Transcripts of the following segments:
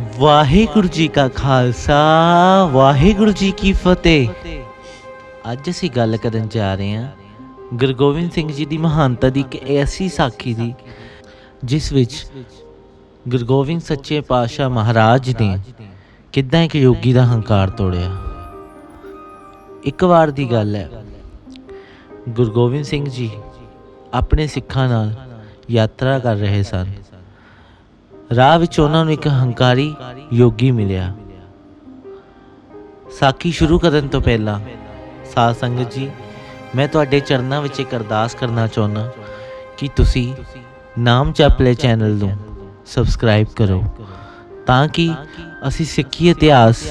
ਵਾਹਿਗੁਰੂ ਜੀ ਕਾ ਖਾਲਸਾ, ਵਾਹਿਗੁਰੂ ਜੀ ਕੀ ਫਤਿਹ। ਅੱਜ ਅਸੀਂ ਗੱਲ ਕਰਨ ਜਾ ਰਹੇ ਹਾਂ ਗੁਰੂ ਗੋਬਿੰਦ ਸਿੰਘ ਜੀ ਦੀ ਮਹਾਨਤਾ ਦੀ ਇੱਕ ਐਸੀ ਸਾਖੀ ਦੀ, ਜਿਸ ਵਿੱਚ ਗੁਰੂ ਗੋਬਿੰਦ ਸੱਚੇ ਪਾਤਸ਼ਾਹ ਮਹਾਰਾਜ ਨੇ ਕਿੱਦਾਂ ਇੱਕ ਯੋਗੀ ਦਾ ਹੰਕਾਰ ਤੋੜਿਆ। ਇੱਕ ਵਾਰ ਦੀ ਗੱਲ ਹੈ, ਗੁਰੂ ਗੋਬਿੰਦ ਸਿੰਘ ਜੀ ਆਪਣੇ ਸਿੱਖਾਂ ਨਾਲ ਯਾਤਰਾ ਕਰ ਰਹੇ ਸਨ। ਰਾਹ ਵਿੱਚ ਉਹਨਾਂ ਨੂੰ ਇੱਕ ਹੰਕਾਰੀ ਯੋਗੀ ਮਿਲਿਆ। ਸਾਖੀ ਸ਼ੁਰੂ ਕਰਨ ਤੋਂ ਪਹਿਲਾਂ, ਸਾਧ ਸੰਗਤ ਜੀ, ਮੈਂ ਤੁਹਾਡੇ ਚਰਨਾਂ ਵਿੱਚ ਇੱਕ ਅਰਦਾਸ ਕਰਨਾ ਚਾਹੁੰਦਾ ਕਿ ਤੁਸੀਂ ਨਾਮ ਜਪਲੇ ਚੈਨਲ ਨੂੰ ਸਬਸਕ੍ਰਾਈਬ ਕਰੋ, ਤਾਂ ਕਿ ਅਸੀਂ ਸਿੱਖੀ ਇਤਿਹਾਸ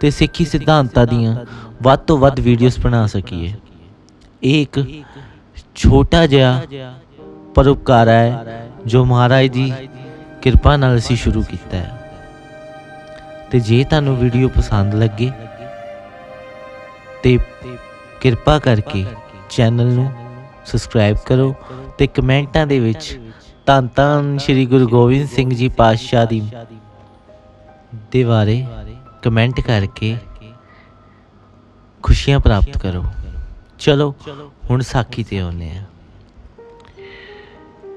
ਤੇ ਸਿੱਖੀ ਸਿਧਾਂਤਾਂ ਦੀਆਂ ਵੱਧ ਤੋਂ ਵੱਧ ਵੀਡੀਓਜ਼ ਬਣਾ ਸਕੀਏ। ਇਹ ਇੱਕ ਛੋਟਾ ਜਿਹਾ ਪਰਉਪਕਾਰ ਹੈ ਜੋ ਮਹਾਰਾਜ ਦੀ ਕਿਰਪਾ ਨਾਲ ਅਸੀਂ ਸ਼ੁਰੂ ਕੀਤਾ ਹੈ। ਤੇ ਜੇ ਤੁਹਾਨੂੰ ਵੀਡੀਓ ਪਸੰਦ ਲੱਗੇ, ਤੇ ਕਿਰਪਾ ਕਰਕੇ ਚੈਨਲ ਨੂੰ ਸਬਸਕ੍ਰਾਈਬ ਕਰੋ ਤੇ ਕਮੈਂਟਾਂ ਦੇ ਵਿੱਚ ਧੰਨ ਧੰਨ ਸ੍ਰੀ ਗੁਰੂ ਗੋਬਿੰਦ ਸਿੰਘ ਜੀ ਪਾਤਸ਼ਾਹ ਦੀ ਦੇ ਬਾਰੇ ਕਮੈਂਟ ਕਰਕੇ ਖੁਸ਼ੀਆਂ ਪ੍ਰਾਪਤ ਕਰੋ। ਚਲੋ, ਹੁਣ ਸਾਖੀ ਤੇ ਆਉਂਦੇ ਆ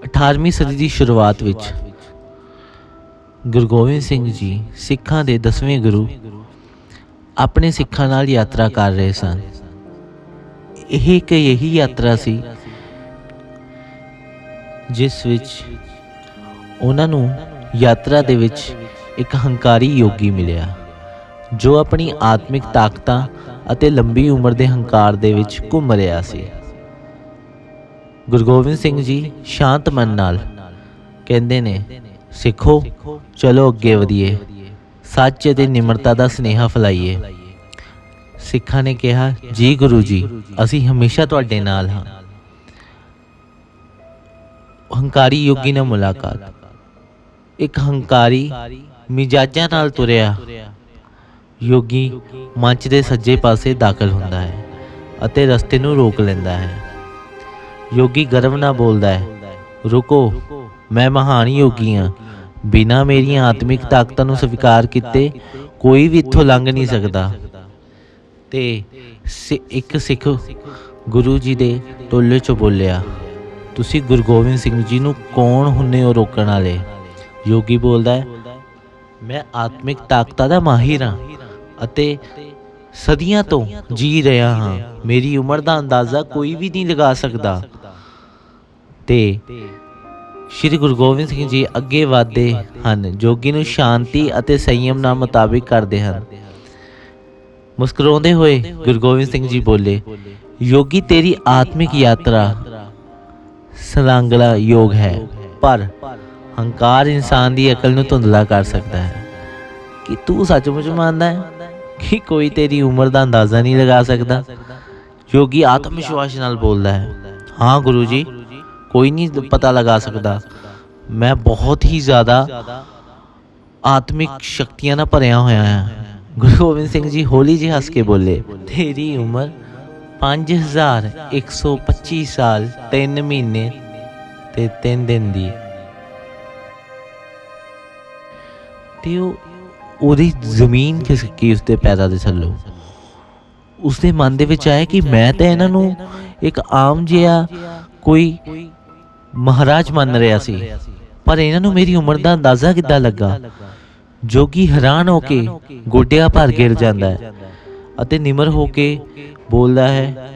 18ਵੀਂ ਸਦੀ ਦੀ ਸ਼ੁਰੂਆਤ ਵਿੱਚ ਗੁਰੂ ਗੋਬਿੰਦ ਸਿੰਘ ਜੀ ਸਿੱਖਾਂ ਦੇ 10ਵੇਂ ਗੁਰੂ ਆਪਣੇ ਸਿੱਖਾਂ ਨਾਲ ਯਾਤਰਾ ਕਰ ਰਹੇ ਸਨ। ਇਹ ਇੱਕ ਇਹੀ ਯਾਤਰਾ ਸੀ ਜਿਸ ਵਿੱਚ ਉਹਨਾਂ ਨੂੰ ਯਾਤਰਾ ਦੇ ਵਿੱਚ ਇੱਕ ਹੰਕਾਰੀ ਯੋਗੀ ਮਿਲਿਆ, ਜੋ ਆਪਣੀ ਆਤਮਿਕ ਤਾਕਤਾਂ ਅਤੇ ਲੰਬੀ ਉਮਰ ਦੇ ਹੰਕਾਰ ਦੇ ਵਿੱਚ ਘੁੰਮ ਰਿਹਾ ਸੀ। ਗੁਰੂ ਗੋਬਿੰਦ ਸਿੰਘ ਜੀ ਸ਼ਾਂਤ ਮਨ ਨਾਲ ਕਹਿੰਦੇ ਨੇ ਸਿੱਖੋ ਚਲੋ ਅੱਗੇ ਵਧੀਏ। ਸੱਚ ਅਤੇ ਨਿਮਰਤਾ ਦਾ ਸਨੇਹਾ ਫੈਲਾਈਏ। ਸਿੱਖਾਂ ਨੇ ਕਿਹਾ ਜੀ ਗੁਰੂ ਜੀ ਅਸੀਂ ਹਮੇਸ਼ਾ ਤੁਹਾਡੇ ਨਾਲ ਹਾਂ। ਹੰਕਾਰੀ ਯੋਗੀ ਨਾਲ ਮੁਲਾਕਾਤ। ਇੱਕ ਹੰਕਾਰੀ ਮਿਜਾਜਾਂ ਨਾਲ ਤੁਰਿਆ। ਯੋਗੀ ਮੰਚ ਦੇ ਸੱਜੇ ਪਾਸੇ ਦਾਖਲ ਹੁੰਦਾ ਹੈ ਅਤੇ ਰਸਤੇ ਨੂੰ ਰੋਕ ਲੈਂਦਾ ਹੈ। ਯੋਗੀ ਗਰਵ ਨਾਲ ਬੋਲਦਾ ਹੈ ਰੁਕੋ ਮੈਂ ਮਹਾਨ ਯੋਗੀ ਹਾਂ। ਬਿਨਾ ਮੇਰੀਆਂ ਆਤਮਿਕ ਤਾਕਤਾਂ ਨੂੰ ਸਵੀਕਾਰ ਕੀਤੇ ਕੋਈ ਵੀ ਇੱਥੋਂ ਲੰਘ ਨਹੀਂ ਸਕਦਾ। ਤੇ ਇੱਕ ਸਿੱਖ ਗੁਰੂ ਜੀ ਦੇ ਟੋਲੇ 'ਚ ਬੋਲਿਆ, ਤੁਸੀਂ ਗੁਰੂ ਗੋਬਿੰਦ ਸਿੰਘ ਜੀ ਨੂੰ ਕੌਣ ਹੁੰਨੇ ਹੋ ਰੋਕਣ ਵਾਲੇ? ਯੋਗੀ ਬੋਲਦਾ ਹੈ, ਮੈਂ ਆਤਮਿਕ ਤਾਕਤਾਂ ਦਾ ਮਾਹਿਰ ਹਾਂ ਅਤੇ ਸਦੀਆਂ ਤੋਂ ਜੀ ਰਿਹਾ ਹਾਂ। ਮੇਰੀ ਉਮਰ ਦਾ ਅੰਦਾਜ਼ਾ ਕੋਈ ਵੀ ਨਹੀਂ ਲਗਾ ਸਕਦਾ। ਤੇ ਸ਼੍ਰੀ ਗੁਰੂ ਗੋਬਿੰਦ ਸਿੰਘ ਜੀ ਅੱਗੇ ਵਧਦੇ ਹਨ, ਜੋਗੀ ਨੂੰ ਸ਼ਾਂਤੀ ਅਤੇ ਸੰਯਮ ਨਾਲ ਮੁਤਾਬਿਕ ਕਰਦੇ ਹਨ। ਮੁਸਕਰਾਉਂਦੇ ਹੋਏ ਗੁਰੂ ਗੋਬਿੰਦ ਸਿੰਘ ਜੀ ਬੋਲੇ, ਯੋਗੀ ਤੇਰੀ ਆਤਮਿਕ ਯਾਤਰਾ ਸਲਾਂਗਲਾ ਯੋਗ ਹੈ, ਪਰ ਹੰਕਾਰ ਇਨਸਾਨ ਦੀ ਅਕਲ ਨੂੰ ਧੁੰਦਲਾ ਕਰ ਸਕਦਾ ਹੈ। ਕਿ ਤੂੰ ਸੱਚਮੁੱਚ ਮੰਨਦਾ ਹੈ ਕਿ ਕੋਈ ਤੇਰੀ ਉਮਰ ਦਾ ਅੰਦਾਜ਼ਾ ਨਹੀਂ ਲਗਾ ਸਕਦਾ? ਯੋਗੀ ਆਤਮ ਵਿਸ਼ਵਾਸ ਨਾਲ ਬੋਲਦਾ ਹੈ, ਹਾਂ ਗੁਰੂ ਜੀ ਕੋਈ ਨਹੀਂ ਪਤਾ ਲਗਾ ਸਕਦਾ। ਮੈਂ ਬਹੁਤ ਹੀ ਜ਼ਿਆਦਾ ਆਤਮਿਕ ਸ਼ਕਤੀਆਂ ਨਾਲ ਭਰਿਆ ਹੋਇਆ ਹਾਂ। ਗੁਰੂ ਗੋਬਿੰਦ ਸਿੰਘ ਜੀ ਹੌਲੀ ਜਿਹੀ ਹੱਸ ਕੇ ਬੋਲੇ ਤੇਰੀ ਉਮਰ 5125 ਸਾਲ 3 ਮਹੀਨੇ ਤੇ 3 ਦਿਨ ਦੀ। ਤੇ ਉਹ ਉਹਦੀ ਜ਼ਮੀਨ ਖਿਸਕੀ ਉਸਦੇ ਪੈਰਾਂ ਦੇ ਥੱਲੋਂ? ਉਸਦੇ ਮਨ ਦੇ ਵਿੱਚ ਆਇਆ ਕਿ ਮੈਂ ਤਾਂ ਇਹਨਾਂ ਨੂੰ ਇੱਕ ਆਮ ਜਿਹਾ ਕੋਈ ਮਹਾਰਾਜ ਮੰਨ ਰਿਹਾ ਸੀ। ਪਰ ਇਹਨਾਂ ਨੂੰ ਮੇਰੀ ਉਮਰ ਦਾ ਅੰਦਾਜ਼ਾ ਕਿੱਦਾਂ ਲੱਗਾ? ਜੋਗੀ ਹੈਰਾਨ ਹੋ ਕੇ ਗੋਡਿਆਂ ਭਰ ਗਿਰ ਜਾਂਦਾ ਹੈ ਅਤੇ ਨਿਮਰ ਹੋ ਕੇ ਬੋਲਦਾ ਹੈ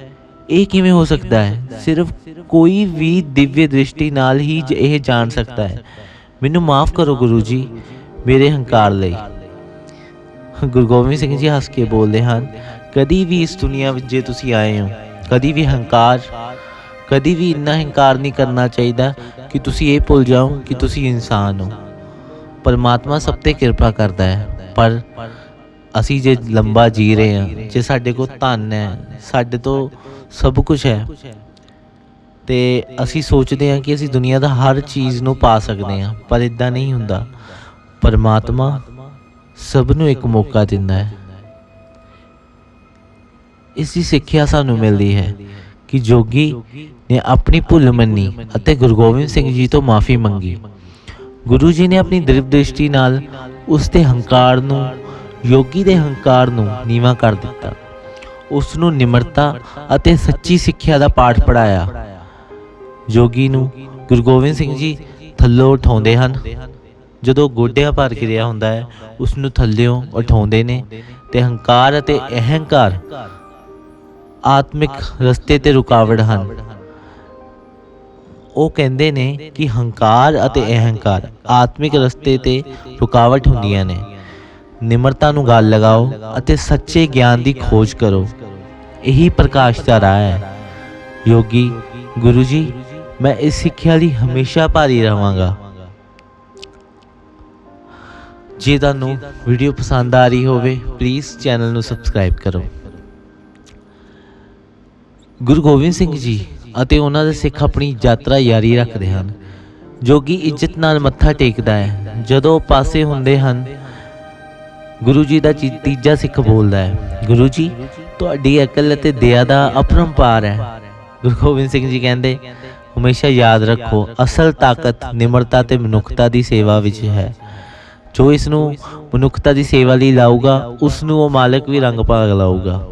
ਇਹ ਕਿਵੇਂ ਹੋ ਸਕਦਾ ਹੈ? ਸਿਰਫ ਕੋਈ ਵੀ ਦਿਵਯ ਦ੍ਰਿਸ਼ਟੀ ਨਾਲ ਹੀ ਜ- ਇਹ ਜਾਣ ਸਕਦਾ ਹੈ। ਮੈਨੂੰ ਮਾਫ ਕਰੋ ਗੁਰੂ ਜੀ ਮੇਰੇ ਹੰਕਾਰ ਲਈ। ਗੁਰੂ ਗੋਬਿੰਦ ਸਿੰਘ ਜੀ ਹੱਸ ਕੇ ਬੋਲਦੇ ਹਨ ਕਦੀ ਵੀ ਇਸ ਦੁਨੀਆ ਵਿੱਚ ਜੇ ਤੁਸੀਂ ਆਏ ਹੋ ਕਦੀ ਵੀ ਹੰਕਾਰ ਕਦੀ ਵੀ ਇੰਨਾ ਹੰਕਾਰ ਨਹੀਂ ਕਰਨਾ ਚਾਹੀਦਾ ਕਿ ਤੁਸੀਂ ਇਹ ਭੁੱਲ ਜਾਓ ਕਿ ਤੁਸੀਂ ਇਨਸਾਨ ਹੋ। ਪਰਮਾਤਮਾ ਸਭ ਤੇ ਕਿਰਪਾ ਕਰਦਾ ਹੈ। ਪਰ ਅਸੀਂ ਜੇ ਲੰਬਾ ਜੀ ਰਹੇ ਹਾਂ, ਜੇ ਸਾਡੇ ਕੋਲ ਧਨ ਹੈ, ਸਾਡੇ ਤੋਂ ਸਭ ਕੁਝ ਹੈ, ਤੇ ਅਸੀਂ ਸੋਚਦੇ ਹਾਂ ਕਿ ਅਸੀਂ ਦੁਨੀਆ ਦਾ ਹਰ ਚੀਜ਼ ਨੂੰ ਪਾ ਸਕਦੇ ਹਾਂ, ਪਰ ਇਦਾਂ ਨਹੀਂ ਹੁੰਦਾ। ਪਰਮਾਤਮਾ ਸਭ ਨੂੰ ਇੱਕ ਮੌਕਾ ਦਿੰਦਾ ਹੈ। ਇਸ ਦੀ ਸਿੱਖਿਆ ਸਾਨੂੰ ਮਿਲਦੀ ਹੈ ਕਿ ਜੋਗੀ ਨੇ ਆਪਣੀ ਭੁੱਲ ਮੰਨੀ ਅਤੇ ਗੁਰੂ ਗੋਬਿੰਦ ਸਿੰਘ ਜੀ ਤੋਂ ਮਾਫੀ ਮੰਗੀ। ਗੁਰੂ ਜੀ ਨੇ ਆਪਣੀ ਦ੍ਰਿਵ ਦ੍ਰਿਸ਼ਟੀ ਨਾਲ ਉਸ ਦੇ ਹੰਕਾਰ ਨੂੰ ਯੋਗੀ ਦੇ ਹੰਕਾਰ ਨੂੰ ਨੀਵਾ ਕਰ ਦਿੱਤਾ। ਉਸ ਨੂੰ ਨਿਮਰਤਾ ਅਤੇ ਸੱਚੀ ਸਿੱਖਿਆ ਦਾ ਪਾਠ ਪੜਾਇਆ ਯੋਗੀ ਨੂੰ ਗੁਰੂ ਗੋਬਿੰਦ ਸਿੰਘ ਜੀ ਥੱਲੋਂ ਉਠਾਉਂਦੇ ਹਨ। ਜਦੋਂ ਗੋਡਿਆਂ ਭਰ ਗਿਰਿਆ ਹੁੰਦਾ ਹੈ ਉਸ ਨੂੰ ਥੱਲਿਓਂ ਉਠਾਉਂਦੇ ਨੇ ਤੇ ਹੰਕਾਰ ਅਤੇ ਅਹੰਕਾਰ ਆਤਮਿਕ ਰਸਤੇ ਤੇ ਰੁਕਾਵਟ ਹਨ। ਉਹ ਕਹਿੰਦੇ ਨੇ ਕਿ ਹੰਕਾਰ ਅਤੇ ਅਹੰਕਾਰ ਆਤਮਿਕ ਰਸਤੇ ਤੇ ਰੁਕਾਵਟ ਹੁੰਦੀਆਂ ਨੇ। ਨਿਮਰਤਾ ਨੂੰ ਗੱਲ ਲਗਾਓ ਅਤੇ ਸੱਚੇ ਗਿਆਨ ਦੀ ਖੋਜ ਕਰੋ। ਇਹੀ ਪ੍ਰਕਾਸ਼ ਦਾ ਰਾਹ ਹੈ। ਯੋਗੀ, ਗੁਰੂ ਜੀ, ਮੈਂ ਇਸ ਸਿੱਖਿਆ ਲਈ ਹਮੇਸ਼ਾ ਭਾਰੀ ਰਹਾਂਗਾ। ਜੇ ਤੁਹਾਨੂੰ ਵੀਡੀਓ ਪਸੰਦ ਆ ਰਹੀ ਹੋਵੇ ਪਲੀਜ਼ ਚੈਨਲ ਨੂੰ ਸਬਸਕ੍ਰਾਈਬ ਕਰੋ। ਗੁਰੂ ਗੋਬਿੰਦ ਸਿੰਘ ਜੀ ਅਤੇ ਉਹਨਾਂ ਦੇ ਸਿੱਖ ਆਪਣੀ ਯਾਤਰਾ ਜਾਰੀ ਰੱਖਦੇ ਹਨ ਜੋਗੀ ਇੱਜ਼ਤ ਨਾਲ ਮੱਥਾ ਟੇਕਦਾ ਹੈ। ਜਦੋਂ ਉਹ ਪਾਸੇ ਹੁੰਦੇ ਹਨ, ਗੁਰੂ ਜੀ ਦਾ ਚੀ- ਤੀਜਾ ਸਿੱਖ ਬੋਲਦਾ ਹੈ, ਗੁਰੂ ਜੀ, ਤੁਹਾਡੀ ਅਕਲ ਅਤੇ ਦਇਆ ਦਾ ਅਪਰੰਪਾਰ ਹੈ। ਗੁਰੂ ਗੋਬਿੰਦ ਸਿੰਘ ਜੀ ਕਹਿੰਦੇ, ਹਮੇਸ਼ਾ ਯਾਦ ਰੱਖੋ, ਅਸਲ ਤਾਕਤ ਨਿਮਰਤਾ ਤੇ ਮਨੁੱਖਤਾ ਦੀ ਸੇਵਾ ਵਿੱਚ ਹੈ। ਜੋ ਇਸ ਨੂੰ ਮਨੁੱਖਤਾ ਦੀ ਸੇਵਾ ਲਈ ਲਾਊਗਾ ਉਸ ਨੂੰ ਉਹ ਮਾਲਕ ਵੀ ਰੰਗ ਭਾਗ ਲਾਊਗਾ।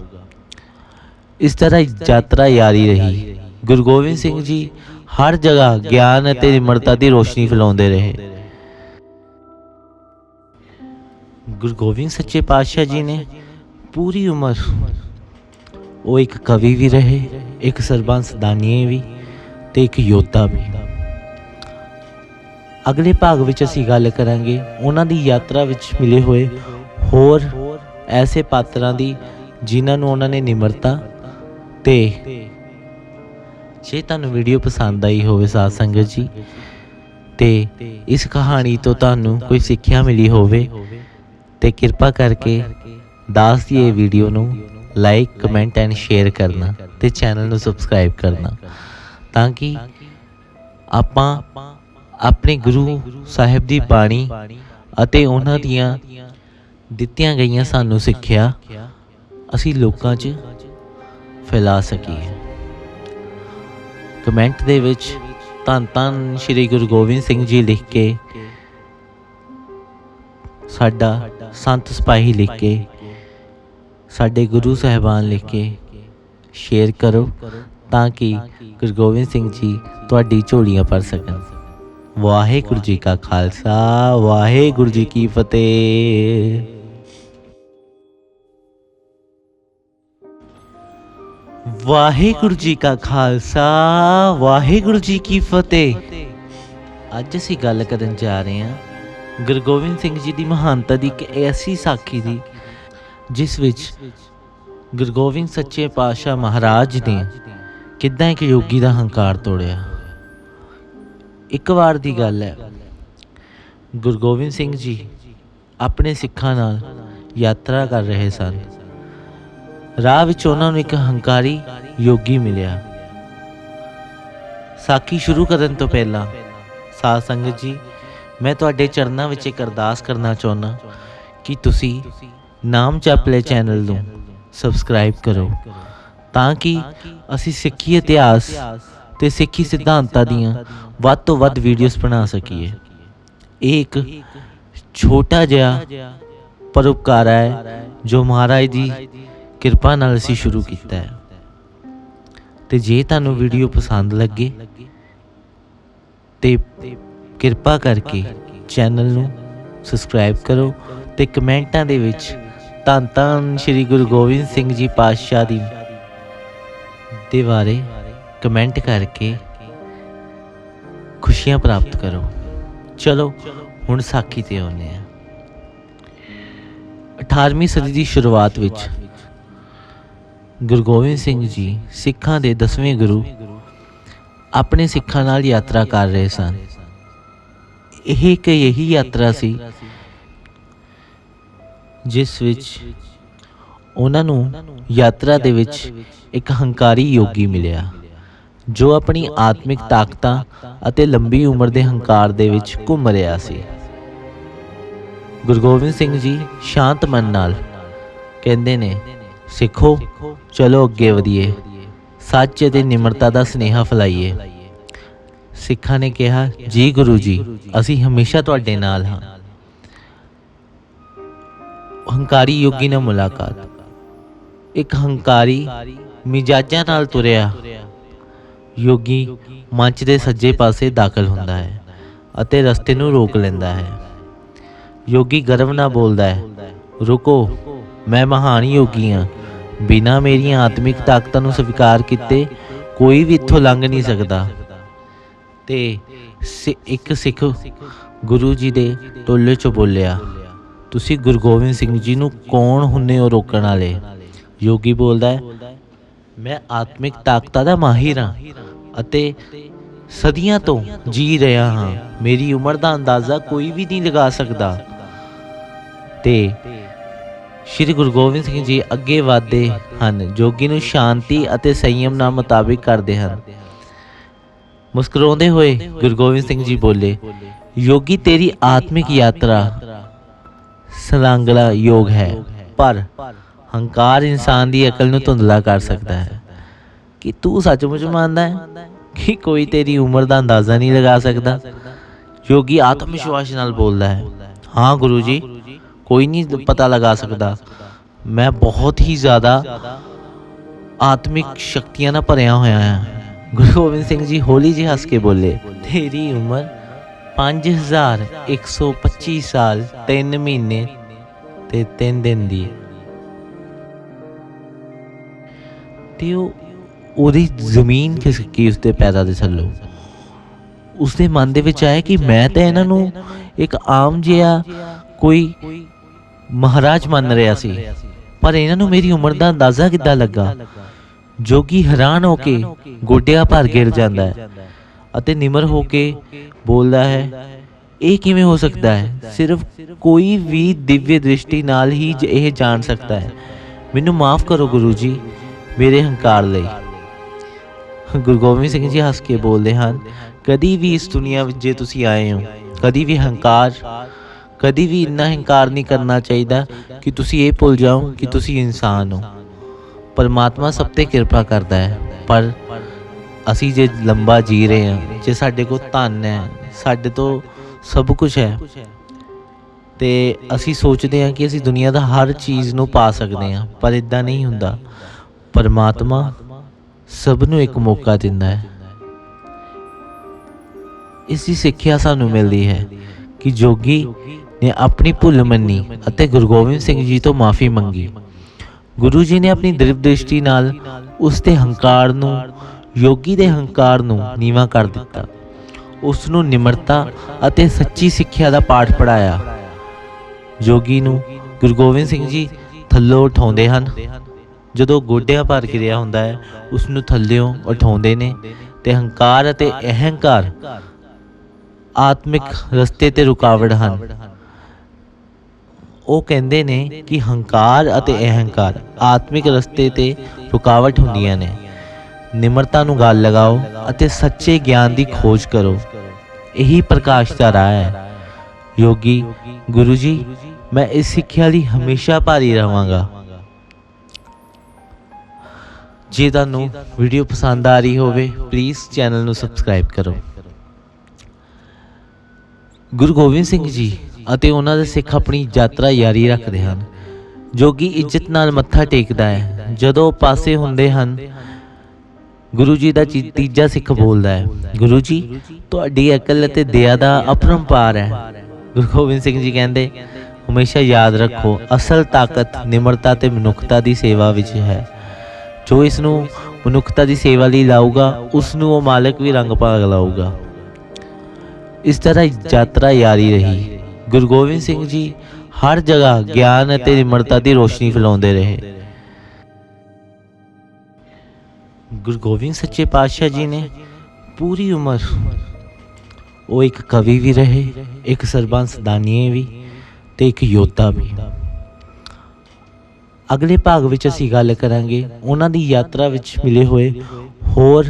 ਇਸ ਤਰ੍ਹਾਂ ਯਾਤਰਾ ਜਾਰੀ ਰਹੀ। ਗੁਰੂ ਗੋਬਿੰਦ ਸਿੰਘ ਜੀ ਹਰ ਜਗ੍ਹਾ ਗਿਆਨ ਅਤੇ ਨਿਮਰਤਾ ਦੀ ਰੋਸ਼ਨੀ ਫੈਲਾਉਂਦੇ ਰਹੇ। ਗੁਰੂ ਗੋਬਿੰਦ ਸੱਚੇ ਪਾਤਸ਼ਾਹ ਜੀ ਨੇ ਪੂਰੀ ਉਮਰ ਉਹ ਇੱਕ ਕਵੀ ਵੀ ਰਹੇ, ਇੱਕ ਸਰਬੰਸ ਦਾਨੀਏ ਵੀ ਤੇ ਇੱਕ ਯੋਧਾ ਵੀ। ਅਗਲੇ ਭਾਗ ਵਿੱਚ ਅਸੀਂ ਗੱਲ ਕਰਾਂਗੇ ਉਹਨਾਂ ਦੀ ਯਾਤਰਾ ਵਿੱਚ ਮਿਲੇ ਹੋਏ ਹੋਰ ਐਸੇ ਪਾਤਰਾਂ ਦੀ ਜਿਨ੍ਹਾਂ ਨੂੰ ਉਹਨਾਂ ਨੇ ਨਿਮਰਤਾ ਤੇ ਜੇ ਤੁਹਾਨੂੰ ਵੀਡੀਓ ਪਸੰਦ ਆਈ ਹੋਵੇ ਸਾਧ ਸੰਗਤ ਜੀ, ਤੇ ਇਸ ਕਹਾਣੀ ਤੋਂ ਤੁਹਾਨੂੰ ਕੋਈ ਸਿੱਖਿਆ ਮਿਲੀ ਹੋਵੇ, ਤੇ ਕਿਰਪਾ ਕਰਕੇ ਦਾਸ ਦੀ ਇਹ ਵੀਡੀਓ ਨੂੰ ਲਾਈਕ, ਕਮੈਂਟ ਐਂਡ ਸ਼ੇਅਰ ਕਰਨਾ ਤੇ ਚੈਨਲ ਨੂੰ ਸਬਸਕ੍ਰਾਈਬ ਕਰਨਾ ਤਾਂ ਕਿ ਆਪਾਂ ਆਪਣੇ ਗੁਰੂ ਸਾਹਿਬ ਦੀ ਬਾਣੀ ਅਤੇ ਉਹਨਾਂ ਦੀਆਂ ਦਿੱਤੀਆਂ ਗਈਆਂ ਸਾਨੂੰ ਸਿੱਖਿਆ ਅਸੀਂ ਲੋਕਾਂ 'ਚ ਫੈਲਾ ਸਕੀਏ। ਕਮੈਂਟ ਦੇ ਵਿੱਚ ਧੰਨ ਧੰਨ ਸ੍ਰੀ ਗੁਰੂ ਗੋਬਿੰਦ ਸਿੰਘ ਜੀ ਲਿਖ ਕੇ ਸਾਡਾ ਸੰਤ ਸਿਪਾਹੀ ਲਿਖ ਕੇ, ਸਾਡੇ ਗੁਰੂ ਸਾਹਿਬਾਨ ਲਿਖ ਕੇ ਸ਼ੇਅਰ ਕਰੋ ਤਾਂ ਕਿ ਗੁਰੂ ਗੋਬਿੰਦ ਸਿੰਘ ਜੀ ਤੁਹਾਡੀ ਝੋਲੀਆਂ ਭਰ ਸਕਣ। ਵਾਹਿਗੁਰੂ ਜੀ ਕਾ ਖਾਲਸਾ, ਵਾਹਿਗੁਰੂ ਜੀ ਕੀ ਫਤਿਹ। ਵਾਹਿਗੁਰੂ ਜੀ ਕਾ ਖਾਲਸਾ, ਵਾਹਿਗੁਰੂ ਜੀ ਕੀ ਫਤਿਹ। ਅੱਜ ਅਸੀਂ ਗੱਲ ਕਰਨ ਜਾ ਰਹੇ ਹਾਂ ਗੁਰੂ ਗੋਬਿੰਦ ਸਿੰਘ ਜੀ ਦੀ ਮਹਾਨਤਾ ਦੀ ਇੱਕ ਐਸੀ ਸਾਖੀ ਦੀ, ਜਿਸ ਵਿੱਚ ਗੁਰੂ ਗੋਬਿੰਦ ਸੱਚੇ ਪਾਤਸ਼ਾਹ ਮਹਾਰਾਜ ਨੇ ਕਿੱਦਾਂ ਇੱਕ ਯੋਗੀ ਦਾ ਹੰਕਾਰ ਤੋੜਿਆ। ਇੱਕ ਵਾਰ ਦੀ ਗੱਲ ਹੈ, ਗੁਰੂ ਗੋਬਿੰਦ ਸਿੰਘ ਜੀ ਆਪਣੇ ਸਿੱਖਾਂ ਨਾਲ ਯਾਤਰਾ ਕਰ ਰਹੇ ਸਨ। ਰਾਹ ਵਿੱਚ ਉਹਨਾਂ ਨੂੰ ਇੱਕ ਹੰਕਾਰੀ ਯੋਗੀ ਮਿਲਿਆ। ਸਾਖੀ ਸ਼ੁਰੂ ਕਰਨ ਤੋਂ ਪਹਿਲਾਂ, ਸਾਧ ਸੰਗਤ ਜੀ, ਮੈਂ ਤੁਹਾਡੇ ਚਰਨਾਂ ਵਿੱਚ ਇੱਕ ਅਰਦਾਸ ਕਰਨਾ ਚਾਹੁੰਦਾ ਕਿ ਤੁਸੀਂ ਨਾਮ ਚਪਲੇ ਚੈਨਲ ਨੂੰ ਸਬਸਕ੍ਰਾਈਬ ਕਰੋ, ਤਾਂ ਕਿ ਅਸੀਂ ਸਿੱਖੀ ਇਤਿਹਾਸ ਤੇ ਸਿੱਖੀ ਸਿਧਾਂਤਾਂ ਦੀਆਂ ਵੱਧ ਤੋਂ ਵੱਧ ਵੀਡੀਓਜ਼ ਬਣਾ ਸਕੀਏ। ਇਹ ਇੱਕ ਛੋਟਾ ਜਿਹਾ ਪਰਉਪਕਾਰ ਹੈ ਜੋ ਮਹਾਰਾਜ ਦੀ ਕਿਰਪਾ ਨਾਲ ਅਸੀਂ ਸ਼ੁਰੂ ਕੀਤਾ ਹੈ। ਤੇ ਜੇ ਤੁਹਾਨੂੰ ਵੀਡੀਓ ਪਸੰਦ ਲੱਗੇ, ਤੇ ਕਿਰਪਾ ਕਰਕੇ ਚੈਨਲ ਨੂੰ ਸਬਸਕ੍ਰਾਈਬ ਕਰੋ ਤੇ ਕਮੈਂਟਾਂ ਦੇ ਵਿੱਚ ਧੰਨ ਧੰਨ ਸ੍ਰੀ ਗੁਰੂ ਗੋਬਿੰਦ ਸਿੰਘ ਜੀ ਪਾਤਸ਼ਾਹ ਦੀ ਦੇ ਬਾਰੇ ਕਮੈਂਟ ਕਰਕੇ ਖੁਸ਼ੀਆਂ ਪ੍ਰਾਪਤ ਕਰੋ। ਚਲੋ, ਹੁਣ ਸਾਖੀ ਤੇ ਆਉਂਦੇ ਆ 18ਵੀਂ ਸਦੀ ਦੀ ਸ਼ੁਰੂਆਤ ਵਿੱਚ ਗੁਰੂ ਗੋਬਿੰਦ ਸਿੰਘ ਜੀ ਸਿੱਖਾਂ ਦੇ 10ਵੇਂ ਗੁਰੂ ਆਪਣੇ ਸਿੱਖਾਂ ਨਾਲ ਯਾਤਰਾ ਕਰ ਰਹੇ ਸਨ। ਇਹ ਇੱਕ ਇਹੀ ਯਾਤਰਾ ਸੀ ਜਿਸ ਵਿੱਚ ਉਹਨਾਂ ਨੂੰ ਯਾਤਰਾ ਦੇ ਵਿੱਚ ਇੱਕ ਹੰਕਾਰੀ ਯੋਗੀ ਮਿਲਿਆ, ਜੋ ਆਪਣੀ ਆਤਮਿਕ ਤਾਕਤਾਂ ਅਤੇ ਲੰਬੀ ਉਮਰ ਦੇ ਹੰਕਾਰ ਦੇ ਵਿੱਚ ਘੁੰਮ ਰਿਹਾ ਸੀ। ਗੁਰੂ ਗੋਬਿੰਦ ਸਿੰਘ ਜੀ ਸ਼ਾਂਤ ਮਨ ਨਾਲ ਕਹਿੰਦੇ ਨੇ ਸਿੱਖੋ, ਚਲੋ ਅੱਗੇ ਵਧੀਏ। ਸੱਚ ਅਤੇ ਨਿਮਰਤਾ ਦਾ ਸਨੇਹਾ ਫੈਲਾਈਏ। ਸਿੱਖਾਂ ਨੇ ਕਿਹਾ, ਜੀ ਗੁਰੂ ਜੀ, ਅਸੀਂ ਹਮੇਸ਼ਾ ਤੁਹਾਡੇ ਨਾਲ ਹਾਂ। ਹੰਕਾਰੀ ਯੋਗੀ ਨਾਲ ਮੁਲਾਕਾਤ। ਇੱਕ ਹੰਕਾਰੀ ਮਿਜਾਜਾਂ ਨਾਲ ਤੁਰਿਆ। ਯੋਗੀ ਮੰਚ ਦੇ ਸੱਜੇ ਪਾਸੇ ਦਾਖਲ ਹੁੰਦਾ ਹੈ ਅਤੇ ਰਸਤੇ ਨੂੰ ਰੋਕ ਲੈਂਦਾ ਹੈ। ਯੋਗੀ ਗਰਵ ਨਾਲ ਬੋਲਦਾ ਹੈ, ਰੁਕੋ, ਮੈਂ ਮਹਾਨ ਯੋਗੀ ਹਾਂ। ਬਿਨਾ ਮੇਰੀਆਂ ਆਤਮਿਕ ਤਾਕਤਾਂ ਨੂੰ ਸਵੀਕਾਰ ਕੀਤੇ, ਕੋਈ ਵੀ ਇੱਥੋਂ ਲੰਘ ਨਹੀਂ ਸਕਦਾ। ਤੇ ਇੱਕ ਸਿੱਖ ਗੁਰੂ ਜੀ ਦੇ ਟੋਲੇ 'ਚ ਬੋਲਿਆ, ਤੁਸੀਂ ਗੁਰੂ ਗੋਬਿੰਦ ਸਿੰਘ ਜੀ ਨੂੰ ਕੌਣ ਹੁੰਨੇ ਹੋ ਰੋਕਣ ਵਾਲੇ? ਯੋਗੀ ਬੋਲਦਾ ਹੈ, ਮੈਂ ਆਤਮਿਕ ਤਾਕਤਾਂ ਦਾ ਮਾਹਿਰ ਹਾਂ ਅਤੇ ਸਦੀਆਂ ਤੋਂ ਜੀ ਰਿਹਾ ਹਾਂ। ਮੇਰੀ ਉਮਰ ਦਾ ਅੰਦਾਜ਼ਾ ਕੋਈ ਵੀ ਨਹੀਂ ਲਗਾ ਸਕਦਾ। ਤੇ ਸ਼੍ਰੀ ਗੁਰੂ ਗੋਬਿੰਦ ਸਿੰਘ ਜੀ ਅੱਗੇ ਵਧਦੇ ਹਨ, ਜੋਗੀ ਨੂੰ ਸ਼ਾਂਤੀ ਅਤੇ ਸੰਯਮ ਨਾਲ ਮੁਤਾਬਿਕ ਕਰਦੇ ਹਨ। ਮੁਸਕਰਾਉਂਦੇ ਹੋਏ ਗੁਰੂ ਗੋਬਿੰਦ ਸਿੰਘ ਜੀ ਬੋਲੇ, ਯੋਗੀ ਤੇਰੀ ਆਤਮਿਕ ਯਾਤਰਾ ਸਲਾਂਗਲਾ ਯੋਗ ਹੈ, ਪਰ ਹੰਕਾਰ ਇਨਸਾਨ ਦੀ ਅਕਲ ਨੂੰ ਧੁੰਦਲਾ ਕਰ ਸਕਦਾ ਹੈ। ਕਿ ਤੂੰ ਸੱਚਮੁੱਚ ਮੰਨਦਾ ਹੈ ਕਿ ਕੋਈ ਤੇਰੀ ਉਮਰ ਦਾ ਅੰਦਾਜ਼ਾ ਨਹੀਂ ਲਗਾ ਸਕਦਾ? ਯੋਗੀ ਆਤਮ ਵਿਸ਼ਵਾਸ ਨਾਲ ਬੋਲਦਾ ਹੈ, ਹਾਂ ਗੁਰੂ ਜੀ ਕੋਈ ਨਹੀਂ ਪਤਾ ਲਗਾ ਸਕਦਾ। ਮੈਂ ਬਹੁਤ ਹੀ ਜ਼ਿਆਦਾ ਆਤਮਿਕ ਸ਼ਕਤੀਆਂ ਨਾਲ ਭਰਿਆ ਹੋਇਆ ਹਾਂ। ਗੁਰੂ ਗੋਬਿੰਦ ਸਿੰਘ ਜੀ ਹੌਲੀ ਜਿਹੀ ਹੱਸ ਕੇ ਬੋਲੇ ਤੇਰੀ ਉਮਰ 5125 ਸਾਲ 3 ਮਹੀਨੇ ਤੇ 3 ਦਿਨ ਦੀ ਤੇ ਉਹ ਉਹਦੀ ਜ਼ਮੀਨ ਖਿਸਕੀ ਉਸਦੇ ਪੈਰਾਂ ਦੇ ਥੱਲੋਂ? ਉਸਦੇ ਮਨ ਦੇ ਵਿੱਚ ਆਇਆ ਕਿ ਮੈਂ ਤਾਂ ਇਹਨਾਂ ਨੂੰ ਇੱਕ ਆਮ ਜਿਹਾ ਕੋਈ ਮਹਾਰਾਜ ਮੰਨ ਰਿਹਾ ਸੀ। ਪਰ ਇਹਨਾਂ ਨੂੰ ਮੇਰੀ ਉਮਰ ਦਾ ਅੰਦਾਜ਼ਾ ਕਿੱਦਾਂ ਲੱਗਾ? ਜੋਗੀ ਹੈਰਾਨ ਹੋ ਕੇ ਗੋਡਿਆਂ ਭਰ ਗਿਰ ਜਾਂਦਾ ਹੈ ਅਤੇ ਨਿਮਰ ਹੋ ਕੇ ਬੋਲਦਾ ਹੈ, ਇਹ ਕਿਵੇਂ ਹੋ ਸਕਦਾ ਹੈ? ਸਿਰਫ ਕੋਈ ਵੀ ਦਿਵਯ ਦ੍ਰਿਸ਼ਟੀ ਨਾਲ ਹੀ ਇਹ ਜਾਣ ਸਕਦਾ ਹੈ। ਮੈਨੂੰ ਮਾਫ ਕਰੋ ਗੁਰੂ ਜੀ, ਮੇਰੇ ਹੰਕਾਰ ਲਈ। ਗੁਰੂ ਗੋਬਿੰਦ ਸਿੰਘ ਜੀ ਹੱਸ ਕੇ ਬੋਲਦੇ ਹਨ, ਕਦੀ ਵੀ ਇਸ ਦੁਨੀਆ ਵਿੱਚ ਜੇ ਤੁਸੀਂ ਆਏ ਹੋ, ਕਦੀ ਵੀ ਹੰਕਾਰ ਕਦੀ ਵੀ ਇੰਨਾ ਹੰਕਾਰ ਨਹੀਂ ਕਰਨਾ ਚਾਹੀਦਾ ਕਿ ਤੁਸੀਂ ਇਹ ਭੁੱਲ ਜਾਓ ਕਿ ਤੁਸੀਂ ਇਨਸਾਨ ਹੋ। ਪਰਮਾਤਮਾ ਸਭ ਤੇ ਕਿਰਪਾ ਕਰਦਾ ਹੈ। ਪਰ ਅਸੀਂ ਜੇ ਲੰਬਾ ਜੀ ਰਹੇ ਹਾਂ, ਜੇ ਸਾਡੇ ਕੋਲ ਧਨ ਹੈ, ਸਾਡੇ ਤੋਂ ਸਭ ਕੁਝ ਹੈ, ਤੇ ਅਸੀਂ ਸੋਚਦੇ ਹਾਂ ਕਿ ਅਸੀਂ ਦੁਨੀਆ ਦਾ ਹਰ ਚੀਜ਼ ਨੂੰ ਪਾ ਸਕਦੇ ਹਾਂ, ਪਰ ਇਦਾਂ ਨਹੀਂ ਹੁੰਦਾ। ਪਰਮਾਤਮਾ ਸਭ ਨੂੰ ਇੱਕ ਮੌਕਾ ਦਿੰਦਾ ਹੈ। ਇਸ ਦੀ ਸਿੱਖਿਆ ਸਾਨੂੰ ਮਿਲਦੀ ਹੈ ਕਿ ਜੋਗੀ ਨੇ ਆਪਣੀ ਭੁੱਲ ਮੰਨੀ ਅਤੇ ਗੁਰੂ ਗੋਬਿੰਦ ਸਿੰਘ ਜੀ ਤੋਂ ਮਾਫੀ ਮੰਗੀ। ਗੁਰੂ ਜੀ ਨੇ ਆਪਣੀ ਦ੍ਰਿਵ ਦ੍ਰਿਸ਼ਟੀ ਨਾਲ ਉਸ ਦੇ ਹੰਕਾਰ ਨੂੰ, ਯੋਗੀ ਦੇ ਹੰਕਾਰ ਨੂੰ ਨੀਵਾ ਕਰ ਦਿੱਤਾ। ਉਸ ਨੂੰ ਨਿਮਰਤਾ ਅਤੇ ਸੱਚੀ ਸਿੱਖਿਆ ਦਾ ਪਾਠ ਪੜਾਇਆ ਯੋਗੀ ਨੂੰ ਗੁਰੂ ਗੋਬਿੰਦ ਸਿੰਘ ਜੀ ਥੱਲੋਂ ਉਠਾਉਂਦੇ ਹਨ। ਜਦੋਂ ਗੋਡਿਆਂ ਭਰ ਕਿਰਿਆ ਹੁੰਦਾ ਹੈ ਉਸ ਨੂੰ ਥੱਲਿਓਂ ਉਠਾਉਂਦੇ ਨੇ ਤੇ ਹੰਕਾਰ ਅਤੇ ਅਹੰਕਾਰ ਆਤਮਿਕ ਰਸਤੇ ਤੇ ਰੁਕਾਵਟ ਹਨ। ਉਹ ਕਹਿੰਦੇ ਨੇ ਕਿ ਹੰਕਾਰ ਅਤੇ ਅਹੰਕਾਰ ਆਤਮਿਕ ਰਸਤੇ ਤੇ ਰੁਕਾਵਟ ਹੁੰਦੀਆਂ ਨੇ। ਨਿਮਰਤਾ ਨੂੰ ਗਲ ਲਗਾਓ ਅਤੇ ਸੱਚੇ ਗਿਆਨ ਦੀ ਖੋਜ ਕਰੋ। ਇਹੀ ਪ੍ਰਕਾਸ਼ ਦਾ ਰਾਹ ਹੈ। ਯੋਗੀ, ਗੁਰੂ ਜੀ, ਮੈਂ ਇਸ ਸਿੱਖਿਆ ਲਈ ਹਮੇਸ਼ਾ ਭਾਰੀ ਰਹਾਂਗਾ। ਜੇ ਤੁਹਾਨੂੰ ਵੀਡੀਓ ਪਸੰਦ ਆ ਰਹੀ ਹੋਵੇ ਪਲੀਜ਼ ਚੈਨਲ ਨੂੰ ਸਬਸਕ੍ਰਾਈਬ ਕਰੋ। ਗੁਰੂ ਗੋਬਿੰਦ ਸਿੰਘ ਜੀ ਅਤੇ ਉਹਨਾਂ ਦੇ ਸਿੱਖ ਆਪਣੀ ਯਾਤਰਾ ਜਾਰੀ ਰੱਖਦੇ ਹਨ ਜੋਗੀ ਇੱਜ਼ਤ ਨਾਲ ਮੱਥਾ ਟੇਕਦਾ ਹੈ। ਜਦੋਂ ਪਾਸੇ ਹੁੰਦੇ ਹਨ, ਗੁਰੂ ਜੀ ਦਾ ਚੀ- ਤੀਜਾ ਸਿੱਖ ਬੋਲਦਾ ਹੈ, ਗੁਰੂ ਜੀ, ਤੁਹਾਡੀ ਅਕਲ ਅਤੇ ਦਇਆ ਦਾ ਅਪਰੰਪਾਰ ਹੈ। ਗੁਰੂ ਗੋਬਿੰਦ ਸਿੰਘ ਜੀ ਕਹਿੰਦੇ, ਹਮੇਸ਼ਾ ਯਾਦ ਰੱਖੋ, ਅਸਲ ਤਾਕਤ ਨਿਮਰਤਾ ਤੇ ਮਨੁੱਖਤਾ ਦੀ ਸੇਵਾ ਵਿੱਚ ਹੈ। ਜੋ ਇਸ ਨੂੰ ਮਨੁੱਖਤਾ ਦੀ ਸੇਵਾ ਲਈ ਲਾਊਗਾ, ਉਸ ਨੂੰ ਉਹ ਮਾਲਕ ਵੀ ਰੰਗ ਭਾਗ ਲਾਊਗਾ। ਇਸ ਤਰ੍ਹਾਂ ਯਾਤਰਾ ਜਾਰੀ ਰਹੀ। ਗੁਰੂ ਗੋਬਿੰਦ ਸਿੰਘ ਜੀ ਹਰ ਜਗ੍ਹਾ ਗਿਆਨ ਅਤੇ ਨਿਮਰਤਾ ਦੀ ਰੋਸ਼ਨੀ ਫੈਲਾਉਂਦੇ ਰਹੇ। ਗੁਰੂ ਗੋਬਿੰਦ ਸੱਚੇ ਪਾਤਸ਼ਾਹ ਜੀ ਨੇ ਪੂਰੀ ਉਮਰ ਉਹ ਇੱਕ ਕਵੀ ਵੀ ਰਹੇ, ਇੱਕ ਸਰਬੰਸ ਦਾਨੀਏ ਵੀ ਤੇ ਇੱਕ ਯੋਧਾ ਵੀ। ਅਗਲੇ ਭਾਗ ਵਿੱਚ ਅਸੀਂ ਗੱਲ ਕਰਾਂਗੇ ਉਹਨਾਂ ਦੀ ਯਾਤਰਾ ਵਿੱਚ ਮਿਲੇ ਹੋਏ ਹੋਰ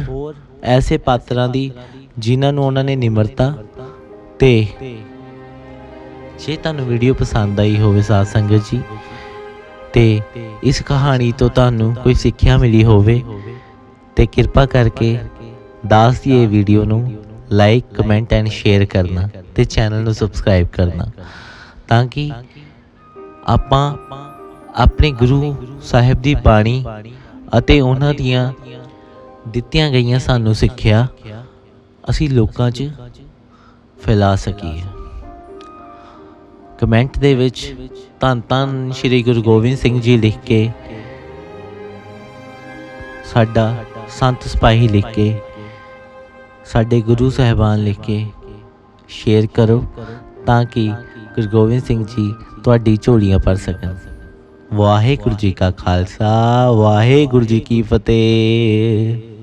ਐਸੇ ਪਾਤਰਾਂ ਦੀ ਜਿਨ੍ਹਾਂ ਨੂੰ ਉਹਨਾਂ ਨੇ ਨਿਮਰਤਾ ਤੇ ਜੇ ਤੁਹਾਨੂੰ ਵੀਡੀਓ ਪਸੰਦ ਆਈ ਹੋਵੇ ਸਾਧ ਸੰਗਤ ਜੀ, ਤੇ ਇਸ ਕਹਾਣੀ ਤੋਂ ਤੁਹਾਨੂੰ ਕੋਈ ਸਿੱਖਿਆ ਮਿਲੀ ਹੋਵੇ, ਤੇ ਕਿਰਪਾ ਕਰਕੇ ਦਾਸ ਦੀ ਇਹ ਵੀਡੀਓ ਨੂੰ ਲਾਈਕ ਕਮੈਂਟ ਐਂਡ ਸ਼ੇਅਰ ਕਰਨਾ ਤੇ ਚੈਨਲ ਨੂੰ ਸਬਸਕ੍ਰਾਈਬ ਕਰਨਾ, ਤਾਂ ਕਿ ਆਪਾਂ ਆਪਣੇ ਗੁਰੂ ਸਾਹਿਬ ਦੀ ਬਾਣੀ ਅਤੇ ਉਹਨਾਂ ਦੀਆਂ ਦਿੱਤੀਆਂ ਗਈਆਂ ਸਾਨੂੰ ਸਿੱਖਿਆ ਅਸੀਂ ਲੋਕਾਂ 'ਚ ਫੈਲਾ ਸਕੀਏ। ਕਮੈਂਟ ਦੇ ਵਿੱਚ ਧੰਨ ਧੰਨ ਸ਼੍ਰੀ ਗੁਰੂ ਗੋਬਿੰਦ ਸਿੰਘ ਜੀ ਲਿਖ ਕੇ ਸਾਡਾ ਸੰਤ ਸਿਪਾਹੀ ਲਿਖ ਕੇ ਸਾਡੇ ਗੁਰੂ ਸਾਹਿਬਾਨ ਲਿਖ ਕੇ ਸ਼ੇਅਰ ਕਰੋ ਤਾਂ ਕਿ ਗੁਰੂ ਗੋਬਿੰਦ ਸਿੰਘ ਜੀ ਤੁਹਾਡੀ ਝੋਲੀਆਂ ਭਰ ਸਕਣ। ਵਾਹਿਗੁਰੂ ਜੀ ਕਾ ਖਾਲਸਾ, ਵਾਹਿਗੁਰੂ ਜੀ ਕੀ ਫਤਿਹ।